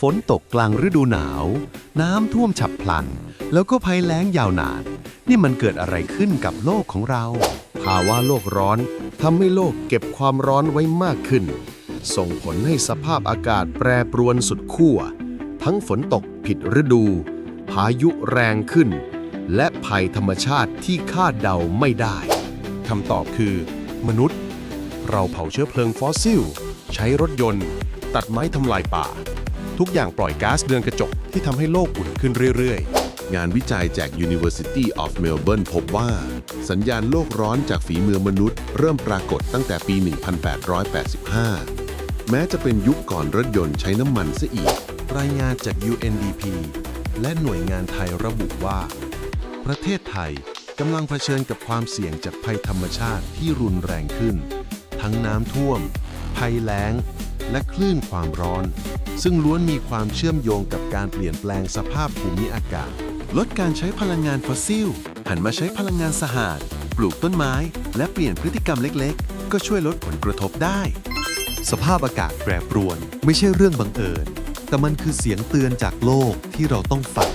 ฝนตกกลางฤดูหนาว น้ำท่วมฉับพลัน แล้วก็ภัยแล้งยาวนาน นี่มันเกิดอะไรขึ้นกับโลกของเรา ภาวะโลกร้อนทำให้โลกเก็บความร้อนไว้มากขึ้น ส่งผลให้สภาพอากาศแปรปรวนสุดขั้ว ทั้งฝนตกผิดฤดู พายุแรงขึ้น และภัยธรรมชาติที่คาดเดาไม่ได้คำตอบคือ มนุษย์ เราเผาเชื้อเพลิงฟอสซิล ใช้รถยนต์ ตัดไม้ทำลายป่า ทุกอย่างปล่อยก๊าซเรือนกระจกที่ทำให้โลกอุ่นขึ้นเรื่อยๆงานวิจัยจาก University of Melbourne พบว่า สัญญาณโลกร้อนจากฝีมือมนุษย์ เริ่มปรากฏตั้งแต่ปี 1885 แม้จะเป็นยุคก่อนรถยนต์ใช้น้ำมันซะอีก รายงานจาก UNDP และหน่วยงานไทยระบุว่า ประเทศไทยกำลังเผชิญกับความเสี่ยงจากภัยธรรมชาติที่รุนแรงขึ้น ทั้งน้ำท่วม ภัยแล้ง และคลื่นความร้อน ซึ่งล้วนมีความเชื่อมโยงกับการเปลี่ยนแปลงสภาพภูมิอากาศ ลดการใช้พลังงานฟอสซิล หันมาใช้พลังงานสะอาด ปลูกต้นไม้ และเปลี่ยนพฤติกรรมเล็กๆ ก็ช่วยลดผลกระทบได้ สภาพอากาศแปรปรวน ไม่ใช่เรื่องบังเอิญ แต่มันคือเสียงเตือนจากโลกที่เราต้องฟัง